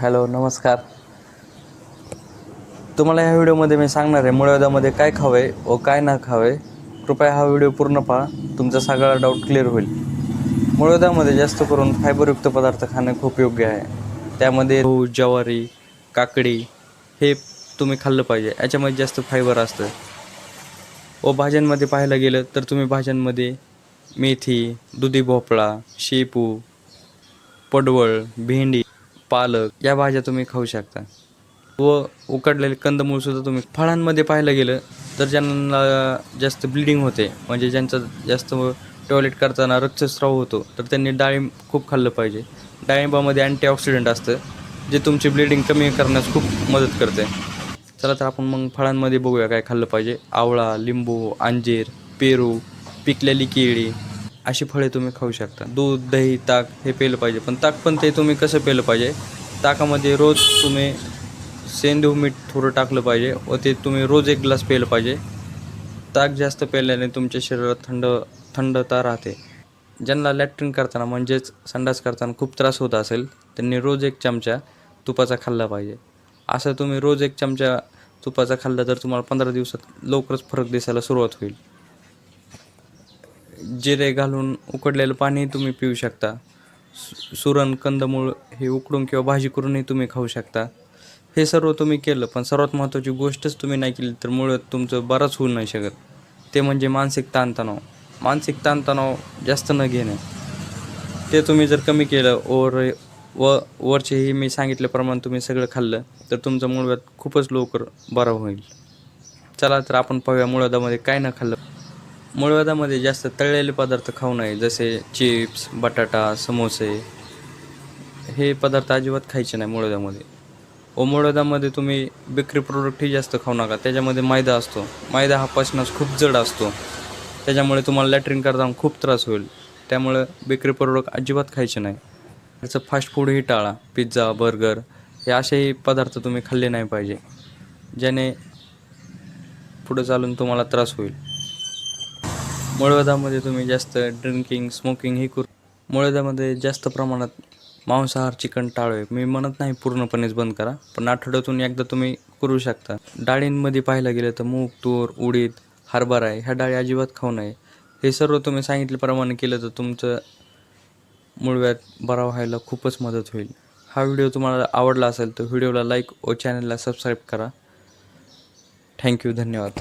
Hello नमस्कार. तुम्हाला ह्या व्हिडिओमध्ये मी सांगणार आहे मुळव्याधामध्ये काय खावे व काय ना खावे. कृपया हा व्हिडिओ पूर्ण पहा तुमचा सगळा डाऊट क्लिअर होईल. मुळव्याधामध्ये जास्त करून फायबरयुक्त पदार्थ खाणे खूप योग्य आहे. त्यामध्ये गहू ज्वारी काकडी हे तुम्ही खाल्लं पाहिजे. याच्यामध्ये जास्त फायबर असतं. व भाज्यांमध्ये पाहायला गेलं तर तुम्ही भाज्यांमध्ये मेथी दुधी भोपळा शेपू पडवळ भेंडी पालक या भाज्या तुम्ही खाऊ शकता. व उकडलेले कंदमूळसुद्धा तुम्ही फळांमध्ये पाहायला गेलं तर ज्यांना जास्त ब्लिडिंग होते म्हणजे ज्यांचं जास्त टॉयलेट करताना रक्तस्राव होतो तर त्यांनी डाळिंब खूप खाल्लं पाहिजे. डाळिंबामध्ये अँटीऑक्सिडंट असतं जे तुमची ब्लिडिंग कमी करण्यास खूप मदत करते. चला तर आपण मग फळांमध्ये बघूया काय खाल्लं पाहिजे. आवळा लिंबू अंजीर पेरू पिकलेली केळी अशी फळे तुम्ही खाऊ शकता. दूध दही ताक हे प्यायलं पाहिजे. पण ताक पण ते तुम्ही कसं प्यायलं पाहिजे? ताकामध्ये रोज तुम्ही सेंदू मीठ थोडं टाकलं पाहिजे व ते तुम्ही रोज एक ग्लास प्यायलं पाहिजे. ताक जास्त प्यायल्याने तुमच्या शरीरात थंड थंडता राहते. ज्यांना लॅट्रिन करताना म्हणजेच संडास करताना खूप त्रास होत असेल त्यांनी रोज एक चमचा तुपाचा खाल्ला पाहिजे. असं तुम्ही रोज एक चमचा तुपाचा खाल्ला तर तुम्हाला पंधरा दिवसात लवकरच फरक दिसायला सुरुवात होईल. जिरे घालून उकडलेलं पाणी तुम्ही पिऊ शकता. सु- सुरण कंदमूळ हे उकडून किंवा भाजी करूनही तुम्ही खाऊ शकता. हे सर्व तुम्ही केलं पण सर्वात महत्त्वाची गोष्टच तुम्ही नाही केली तर मुळात तुमचं बरंच होऊ नाही शकत. ते म्हणजे मानसिक ताणतणाव. मानसिक ताणतणाव जास्त न घेणे. ते तुम्ही जर कमी केलं ओर व वरचेही मी सांगितल्याप्रमाणे तुम्ही सगळं खाल्लं तर तुमचं मुळव्यात खूपच लवकर बरं होईल. चला तर आपण पाहूया मुळव्यामध्ये काय न खाल्लं. मुळव्याधामध्ये जास्त तळलेले पदार्थ खाऊ नये जसे चिप्स बटाटा समोसे हे पदार्थ अजिबात खायचे नाही मुळव्याधामध्ये. व मुळव्याधामध्ये तुम्ही बेकरी प्रोडक्टही जास्त खाऊ नका. त्याच्यामध्ये मैदा असतो. मैदा हा पचनास खूप जड असतो. त्याच्यामुळे तुम्हाला लॅटरिन करताना खूप त्रास होईल. त्यामुळे बेकरी प्रोडक्ट अजिबात खायचे नाही. त्याचं फास्ट फूडही टाळा. पिझ्झा बर्गर हे असेही पदार्थ तुम्ही खाल्ले नाही पाहिजे. ज्याने पुढे चालून तुम्हाला त्रास होईल. मुळव्याधामध्ये तुम्ही जास्त ड्रिंकिंग स्मोकिंग हे करू. मुळव्याधामध्ये जास्त प्रमाणात मांसाहार चिकन टाळवे मी म्हणत नाही पूर्णपणेच बंद करा पण आठवड्यातून एकदा तुम्ही करू शकता. डाळींमध्ये पाहायला गेलं तर मूग तूर उडीद हरभरा आहे. ह्या डाळी अजिबात खाऊ नये. हे सर्व तुम्ही सांगितल्याप्रमाणे केलं तर तुमचं मुळव्यात बरा व्हायला खूपच मदत होईल. हा व्हिडिओ तुम्हाला आवडला असेल तर व्हिडिओला लाईक व चॅनलला सबस्क्राईब करा. थँक्यू धन्यवाद.